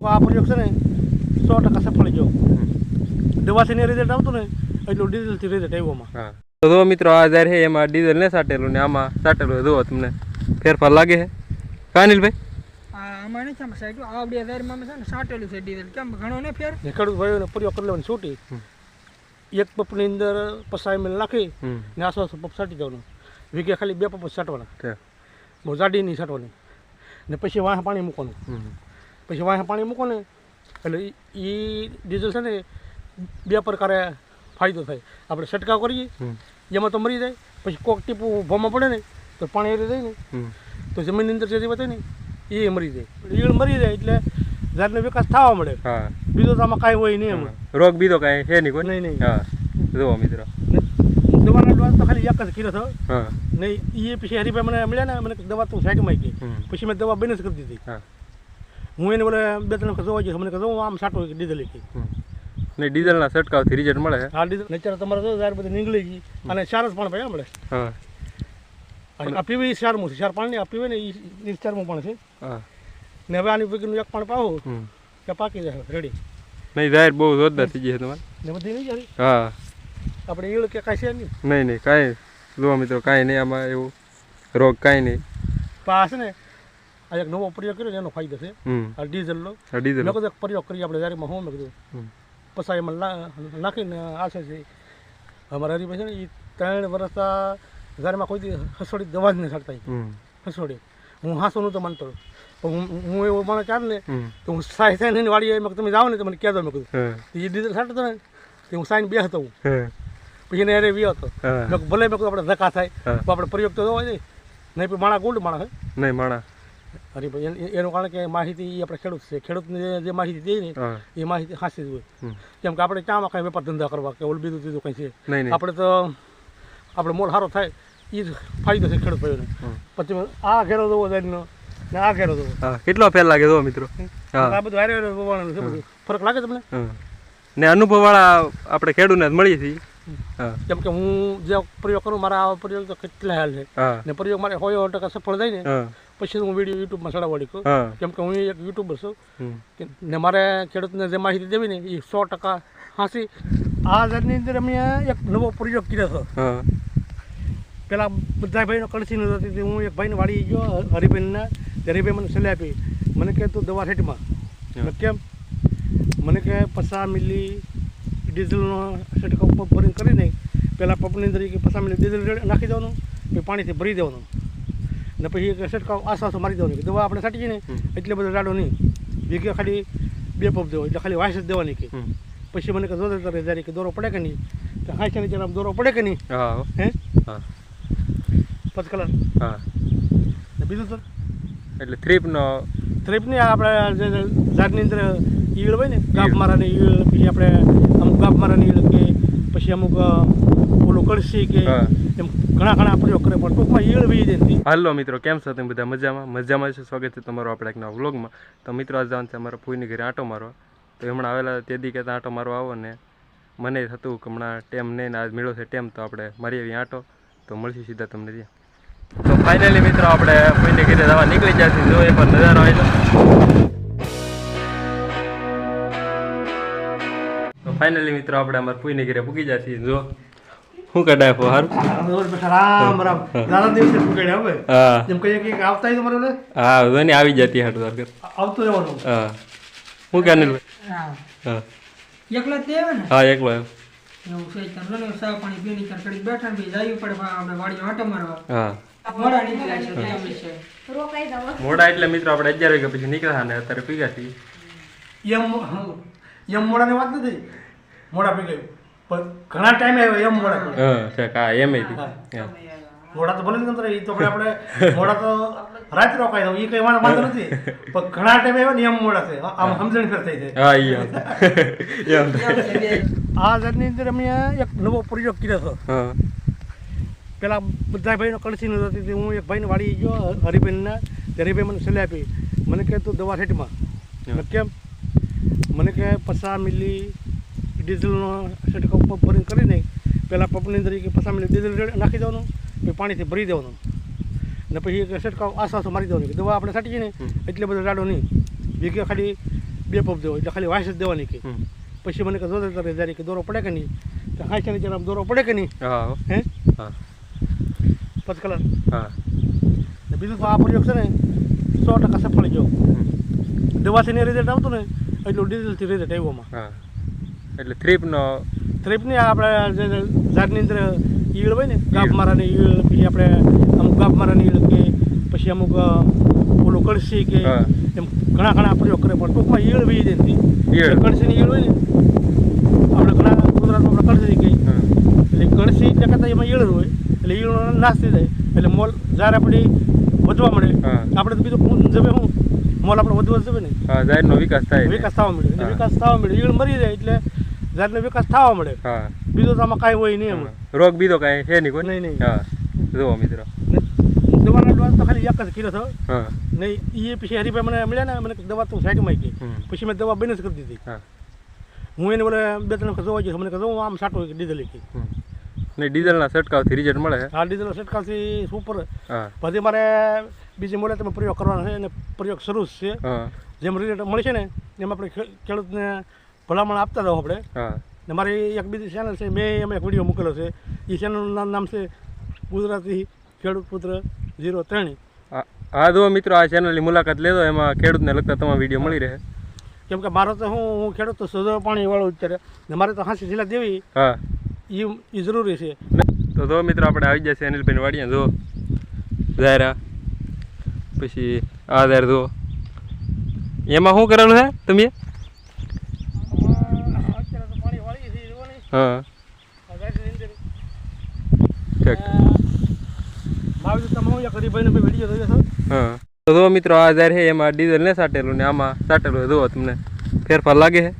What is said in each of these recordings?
આ પ્રયોગ છે ને સો ટકા સફળ ગયો દવાથી ને રિઝલ્ટ આવતું ને એટલું ડીઝલથી રિઝલ્ટ આવ્યું તો જો મિત્રો આ જ્યારે છે એમાં ડીઝલ ને સાટેલું ને આમાં સાટેલું. જુઓ તમને ફેરફાર લાગે છે. કાનિલભાઈ આ આમાં નથી આમાં સાઈડ આ બે હજારમાં છે ને સાટેલું છે ડીઝલ કેમ ઘણો ને ફેર? ખેડૂત ભાઈઓને પ્રયોગ કરી લેવાની છૂટી. એક પપની અંદર પસાઈ મિલ નાખી હમ. ને આસપાસ પપ સાટી જવાનું. વીઘે ખાલી બે પપ સાટવાના. બહુ જાડી નહીં સાટવાની. ને પછી વાહ પાણી મૂકવાનું. પછી વાંહે પાણી મૂકો ને એટલે એ ડીઝલ છે ને બે પ્રકારે ફાયદો થાય. આપણે છંટકાવ કરીએ એમાં તો મરી જાય પછી કોક ટીપું ભોમાં પડે ને તો પાણી એરી જાય ને તો જમીનની અંદર જે જીવત હોય ને એ મરી જાય. ઈયળ મરી જાય એટલે ઝાડનો વિકાસ થવા મળે. હા. બીજો તો આમાં કાંઈ હોય નહીં એમાં. રોગ બીજો કાંઈ છે નહીં કોઈ? નહીં નહીં. હા. જુઓ મિત્રો. દવાનો ડોઝ તો ખાલી એક જ કર્યો હતો હા. નહીં એ પછી હરીભાઈ મને મળ્યા ને મને દવા તું સાઈડમાં ગઈ પછી મેં દવા બેન જ કરી દીધી. હા હું એને બોલે બે ત્રણ વખત જોવા જઈશ મને કહ્યું આમ સાટો ડીઝલ હમ. ને ડીઝલના છંટકાવથી રિઝલ્ટ મળે હા? દીધું નેચર તમારે જો યાર બધી નીકળી ગઈ. અને ચાર જ પણ ભાઈ મળે. હા. આ પીવી ચારમું છે. ચાર પાણી આ પીવે ને એ ચારમું પણ છે. હા. ને હવે આની પૈકીનું એક પણ પાવો કે પાકી જાય રેડી નહીં જાહેર બહુ જોરદાર થઈ જશે છે તમારે. ને બધી નહીં જાય હા. આપણે ઈળ કે કાંઈ છે નહીં? નહીં નહીં કાંઈ જોવા મિત્રો કાંઈ નહીં આમાં એવું રોગ કાંઈ નહીં. પાસ ને? આ એક નવો પ્રયોગ કર્યો એનો ફાયદો છે. આ ડીઝલનો. ડીઝલ મેં કીધું પ્રયોગ કરીએ આપણે જારીમાં હું મેં કીધું. પછી એમાં નાખીને આશે છે. અમારા હરીભાઈ છે ને એ ત્રણ વર્ષ ઘરમાં કોઈ હસોડી દવા જ નહીં છાડતા હસોડી. હું હાસો નહોતો માનતો. હું હું એવો માણસ ચાલ ને તો હું સાઈ સાઈ ને વાળી મેં તમે જાઓ ને તો મને કહેજો મેં કીધું. એ ડીઝલ છાંટતો ને તે હું સાઈન બે હતો હું. પછી એને અરે વ્યો હતો. ભલે મેં કીધું આપણે ધક્કા થાય. તો આપણે પ્રયોગ તો જોવા જાય નહીં. પણ માણા ગોલ્ડ માણા નહીં માણા. એન- કારણ કે માહિતી આપણે ખેડૂત છે. ખેડૂતને જે- માહિતી દે ને એ માહિતી હાસી જ હોય. કેમ કે આપણે ચામાં કાંઈ વેપાર ધંધા કરવા કે ઓલું બીજું ત્રીજું કંઈ છે. આપણે તો આપણે મોલ સારો થાય એ જ ફાયદો છે ખેડૂત ભાઈઓને. પછી આ ઘેરો દવો જારીનો ને આ ઘેરો દવો કેટલો ફેર લાગે દો મિત્રો? આ બધું હારે ફરક લાગે તમને? ને ને અનુભવવાળા આપણે ખેડૂતને જ મળીએ છીએ. કેમ કે હું જે પ્રયોગ કરું મારા આ પ્રયોગ તો કેટલા હાલ છે. ને પ્રયોગ મારે હોય ટકા સફળ થાય ને પછી હું વીડિયો યુટ્યુબમાં ચડાવવા કરું કેમ કે હું એક યુટ્યુબર છું. ને મારે ખેડૂતને જે માહિતી દેવી ને એ સો ટકા હાંસી. આ જાતની અંદર અમે એક નવો પ્રયોગ કર્યો હતો. પેલા બધા ભાઈનો કળસી નથી હતી હું એક ભાઈને વાળી ગયો હરિભાઈના. હરિભાઈ મને સલાહ આપી. મને કહે તું દવા સેટમાં મેં કેમ? મને કહે પચાસ મિલી ડીઝલનો છંટકાવ પંપ ભરીને કરીને પહેલાં પંપની અંદર ઈ કે પચાસ ડીઝલ રેડ- નાખી દેવાનું પછી પાણીથી ભરી દેવાનું. ને પછી એક છંટકાવ આસપાસ મારી દેવાની કે દવા આપણે છાંટીએ ને એટલે બધો રાડો નહીં. વીઘે ખાલી બે પંપ દેવો એટલે ખાલી વાસ જ દેવાની કે. પછી મને કે કરે જ્યારે કે દોરો પડે કે નહીં તો હા છે જરા દોરો પડે કે નહીં? હા. હે? હા. પછી કલર હા. બીજું તો? એટલે થ્રીપનો થ્રીપની આપણે ઝાડની અંદર ઈયળ હોય ને ગાપ મારાની ઈળ પછી આપણે અમુક ગાપ મારાની ઈળ કે પછી અમુક ઓલું કળસી કે એમ ઘણા ઘણા પ્રયોગ કરે પણ ટૂંકમાં ઈળ વી જાય હાલો મિત્રો કેમ છો? તમે બધા મજામાં? મજામાં છે? સ્વાગત છે તમારો આપણે એકના વ્લોગમાં. તો મિત્રો આજ જવાનું છે અમારા ફૂઈની ઘરે આંટો મારવા. તો હમણાં આવેલા તે દી કહેતા આંટો મારવા આવો ને. મને થતું કે હમણાં ટેમ નહીં ને આજ મેળો છે ટેમ તો આપણે મારી આવી આંટો. તો મળશે સીધા તમને ત્યાં. તો ફાઇનલી મિત્રો આપણે ફૂઈને ઘરે જવા નીકળી ગયા છીએ. જો પણ નજારો આવી ફાઇનલી મિત્રો આપણે અમારા ફૂઈને ઘરે પૂગી ગયા જો શું કઢાય ફો હારું? રામ રામ. દાદા દિવસે પકડે હવે? હા. જેમ કહીએ કે આવતા તમારે હા વેની આવી જતી હાટ તાર. આવતું રહેવાનું. હા. હું કે અનિલભાઈ હા. હા. એકલા તે આવે ને? હા એકલો એમ. એવું છે ચાલ ને સા પાણી પીની ચાલ બેઠા ને જાયું પડે આપણે વાડી આંટો મારવા. હા. મોડા નીકળ્યા છે છે. મોડા એટલે મિત્રો આપણે અગિયાર વાગ્યા પછી નીકળ્યા ને અત્યારે પીગા છીએ. એમ એમ મોડાની વાત નથી. મોડા પી ગયું પણ ઘણા ટાઈમે આવ્યો એમ મોડા પી હા કા એમ. મોડા તો ભલે નહીં તંત્ર એ તો આપણે આપણે મોડા તો રાત રોકાય દઉં. એ કઈ વાંધો વાંધો નથી. પણ ઘણા ટાઈમે આવ્યો ને એમ મોડા છે. આમ સમજણ ફેર થઈ જાય. આ જર્ની અંદર અમે એક નવો પ્રયોગ કર્યો હતો. પેલા બધા ભાઈનો કળસી નથી હતી હું એક ભાઈને વાળી ગયો હરિભાઈના. હરિભાઈ મને સલાહ આપી. મને કહે તું દવા સેટમાં. કેમ? મને કહે પચાસ મિલી ડીઝલનો છંટકાવ પંપ ભરીને કરીને પહેલાં પંપની અંદર પસામી કે ડીઝલ નાખી દેવાનું પછી પાણીથી ભરી દેવાનું. ને પછી એક છંટકાવ આસપાસ મારી દેવાની દવા આપણે છાંટીએ ને એટલે બધો રાડો નહીં. વીઘે ખાલી બે પંપ દેવો એટલે ખાલી વાસ જ દેવાની કે. પછી મને કે જોતે તારે જ્યારે કે દોરો પડે કે નહીં? કે છે ને જરા દોરો પડે કે નહીં? હા હો. હે? હા. પછી કલર હા. બીજું તો આ પ્રયોગ છે ને સો ટકા સફળ ગયો. દવાથી ને રિઝલ્ટ આવતું ને એટલું ડીઝલથી રિઝલ્ટ આવ્યોમાં હા. એટલે થ્રીપનો થ્રીપની આપણે ઝાડની અંદર ઈયળ હોય ને ગાભ મારાની ઈયળ પછી આપણે અમુક ગાભ મારાની ઈયળ કે પછી અમુક ઓલું કળસી કે એમ ઘણા ઘણા પ્રયોગ કરે પણ ટૂંકમાં ઈયળ વી ઈયળ. કળસીની ઈયળ હોય ને આપણે ઘણા ગુજરાતમાં આપણે કળસી કહી એટલે કળસી કરતા એમાં ઈયળ હોય એટલે ઈયળનો નાશ થઈ જાય. એટલે મોલ જ્યારે આપણી વધવા મળે આપણે તો બીજું જમે હું મોલ આપણે વધવા જમે ને? ઝાડનો વિકાસ થાય વિકાસ થવા મળે વિકાસ થવા મળે ઈયળ મરી જાય એટલે ઝાડનો વિકાસ થવા મળે. હા. બીજું તો આમાં કાંઈ હોય નહીં એમ. રોગ બીજો કાંઈ છે નહીં કોઈ? નહીં, નહીં. હા. જુઓ મિત્રો. દવાનો ડોઝ તો ખાલી એક જ કર્યો હતો હા. નહીં એ પછી હરીભાઈ મને મળ્યા ને મને દવા તું સાઈડમાં ગઈ પછી મેં દવા બેન જ કરી દીધી. હા. હું એને બોલે બે ત્રણ વખત જોવા ગયો. મને કીધું હું આમ સાટો ડીઝલ કે હમ. ને ડીઝલના છંટકાવથી રિઝલ્ટ મળે આ ડીઝલ છંટકાવથી સુપર પછી મારે બીજી મોડે તમે પ્રયોગ કરવાનો છે અને પ્રયોગ શરૂ જ છે. હા. જેમ રિઝલ્ટ મળશે ને એમ આપણે ખેડૂતને ભલામણ આપતા રહો આપણે. હા. ને મારી એક બીજી ચેનલ છે મેં એમાં એક વીડિયો મૂકેલો છે. એ ચેનલનું નામ નામ છે ગુજરાતી ખેડૂત પુત્ર ઝીરો ત્રણ. આ- હા જુઓ મિત્રો આ ચેનલની મુલાકાત લેજો એમાં ખેડૂતને લગતા તમામ વીડિયો મળી રહે. કેમ કે મારો તો હું હું ખેડૂત તો સજો પાણી વાળો અત્યારે ને મારે તો હાંસી જિલ્લા દેવી હા. એ એ જરૂરી છે. તો જો મિત્રો આપણે આવી જશે અનિલભાઈ વાડીયા જો ઝાયરા. પછી આ ઝાર જો એમાં શું કરેલું છે તમે અત્યારે તો પાણી વાળી છે જુઓ ને. હા. તો જો મિત્રો આ ઝાર છે એમાં ડીઝલ ને સાટેલું ને આમાં સાટેલું જુઓ તમને ફેરફાર લાગે છે.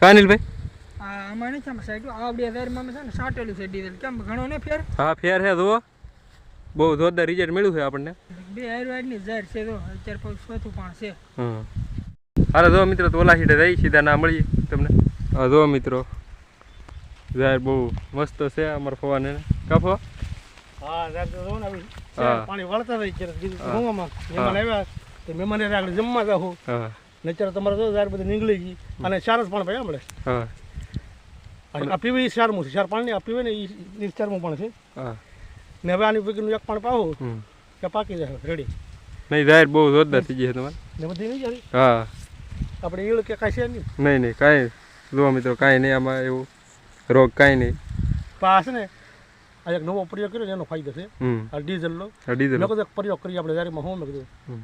કાનિલભાઈ આમાં નથી આમાં સાઈડ આ બે હજારમાં છે ને સાટેલું છે ડીઝલ કેમ ઘણો ને ફેર? હા ફેર છે જુઓ. બહુ જોરદાર રિઝલ્ટ મળ્યું છે આપણને. બે આયુર્વેદની ઝાડ છે તો અત્યારે પછી ચોથું પણ છે. હમ. હાલો જો મિત્રો તો ઓલા સીધે જઈ સીધા ના મળીએ તમને. હા જો મિત્રો. ઝાર બહુ મસ્ત છે અમાર ફવાને. કાફો હા રાત તો જો ને આવી પાણી વળતા રહી છે. કીધું હા. મહેમાન આવ્યા તો મહેમાન આગળ જમવા જાહો. હા. ને તમારે જો યાર બધી નીકળી ગઈ. અને સારસ પણ ભાઈ આપણે હા. આ પીવી ચારમું છે. સાર પાણી આ પીવે ને એ ચારમું પણ છે. હા. ને હવે આની પૈકીનું એક પણ પાવું કે પાકી જાય રેડી. નહીં ઝાર બહુ જોરદાર થઈ છે તમારે. ને બધી નહીં જાય હા. આપણે ઈળ કે કાંઈ છે નહીં. નહીં નહીં કાંઈ જોવા મિત્રો કાંઈ નહીં. આમાં એવું રોગ કાંઈ નહીં. પાસ ને આ એક નવો પ્રયોગ કર્યો એનો ફાયદો છે. આ ડીઝલનો. આ ડીઝલ એક પ્રયોગ કરીએ આપણે જ્યારે હું મેં કીધું હમ.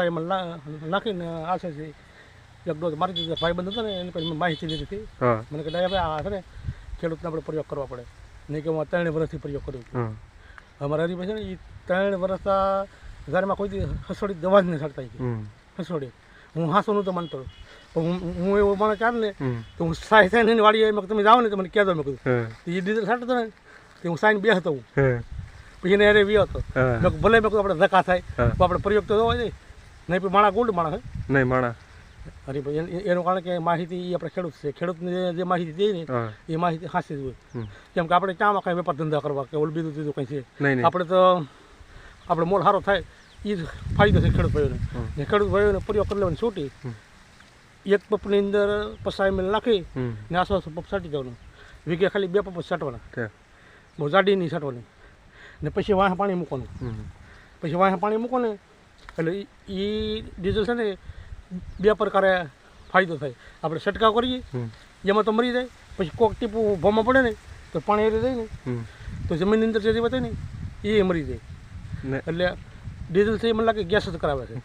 એમાં નાખીને આશે છે એક ડોઝ મારી દીધો ભાઈ બંધ હતો ને એની પછી માહિતી લીધી હતી. મને કહે ભાઈ આ છે ને ખેડૂતને આપણે પ્રયોગ કરવા પડે. નહીં કે હું ત્રણ વર્ષથી પ્રયોગ કરું અમારે હરીભાઈ છે ને એ ત્રણ વર્ષ ઘરમાં કોઈ હસોડી દવા જ નહીં છાંટતા કે. હસોડી. હું હાસો તો માનતો હું એવું માને ચાર ને તો હું સાઈ સાઈ એની વાળી એમાં તમે જાઓ ને તો મને કહેતો મેં કીધું. તો એ ડીઝલ છાંટતો ને તે હું સાઈન બે હતો હું. પછી એને અરે વ્યો હતો. મેં ભલે મેં આપણે ધક્કા થાય તો આપણે પ્રયોગ તો જોવા જાય નહીં પણ માણા ગોલ્ડ માણા નહીં માણા. અરે ભાઈ એનું કારણ કે માહિતી એ આપણે ખેડૂત છે. ખેડૂતને જે- માહિતી દે ને એ માહિતી હાસી જ હોય. કેમ કે આપણે ચામાં કાંઈ વેપાર ધંધા કરવા કે ઓલું બીજું ત્રીજું કંઈ છે? નહીં નહીં. આપણે તો આપણે મોલ સારો થાય એ જ ફાયદો છે ખેડૂત ભાઈઓને. ખેડૂત ભાઈઓને પ્રયોગ કરી લેવાની છૂટી. એક પપની અંદર પસાઈ મિલ નાખી ને આસપાસ પપ સાટી જવાનું. વીઘે ખાલી બે પપ છાંટવાના બહુ જાડી નહીં છાંટવાની ને પછી વાહ પાણી મૂકવાનું. પછી વાહ પાણી મૂકો ને એટલે એ ડીઝલ છે ને બે પ્રકારે ફાયદો થાય. આપણે છંટકાવ કરીએ જેમાં તો મરી જાય. પછી કોક ટીપું ભોમાં પડે ને તો પાણી એરી જાય ને. તો જમીનની અંદર જે હોય ને એ મરી જાય. ને એટલે ડીઝલ છે એ મને લાગે ગેસ જ કરાવે છે.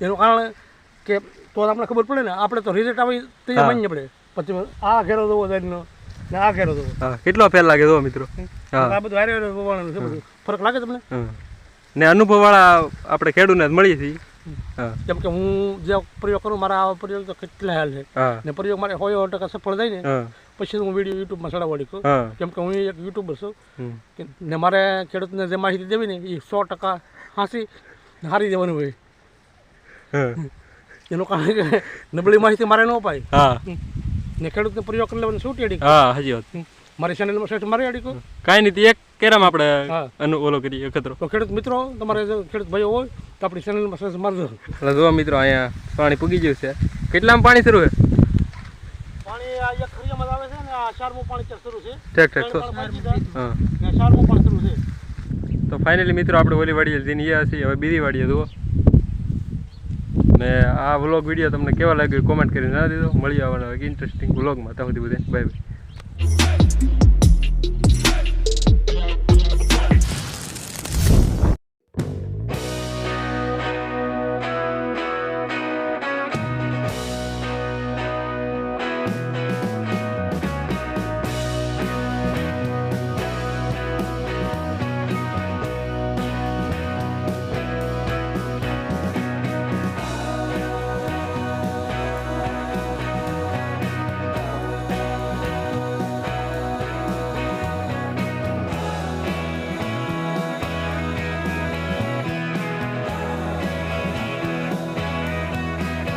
એનું કારણ કે તો આપણે ખબર પડે ને આપણે તો રિઝલ્ટ આવી તો માન્ય પડે. પછી આ ઘેરો દો વધારીનો ને આ ઘેરો દો હા કેટલો ફેર લાગે જો મિત્રો? આ બધું હારે હારે જોવાનું છે બધું. ફરક લાગે તમને? ને અનુભવવાળા આપણે ખેડૂને જ મળીએ છીએ. કેમ કે હું જે પ્રયોગ કરું મારા આ પ્રયોગ તો કેટલા હાલ છે. ને પ્રયોગ મારે હોય ટકા સફળ થાય ને પછી હું વીડિયો યુટ્યુબમાં ચડાવવા હા. કેમ કે હું એક યુટ્યુબર છું. ને મારે ખેડૂતને જે માહિતી દેવી ને એ સો ટકા હાંસી હારી દેવાનું હોય. એનું કારણ કે નબળી માહિતી મારે ન અપાય. હા. ને ખેડૂતને પ્રયોગ કરી લેવાનું છૂટ એડી હા હજી વાત. મારી ચેનલમાં શ્રેષ્ઠ મારી અડી કઈ? નહીં તે એક કેરામ આપણે. અનુ ઓલો કરીએ એકત્ર. તો ખેડૂત મિત્રો તમારે ખેડૂત ભાઈઓ હોય તો આપણી ચેનલમાં શ્રેષ્ઠ મારજો. એટલે જુઓ મિત્રો અહીંયા પાણી પૂગી ગયું છે. કેટલામાં પાણી શરૂ છે? પાણી આ એક ખરીયામાં આવે છે ને આ ચારમું પાણી શરૂ છે. ઠીક ઠીક તો. હા. ને ચારમું પાણી શરૂ છે. તો ફાઇનલી મિત્રો આપણે ઓલી વાડીએ જઈને એ હશે હવે બીજી વાડીએ જુઓ. ને આ વ્લોગ વીડિયો તમને કેવા લાગ્યો કોમેન્ટ કરીને જણાવી દીધો મળી આવવાનો ઇન્ટરેસ્ટિંગ વ્લોગમાં ત્યાં સુધી બધે બાય બાય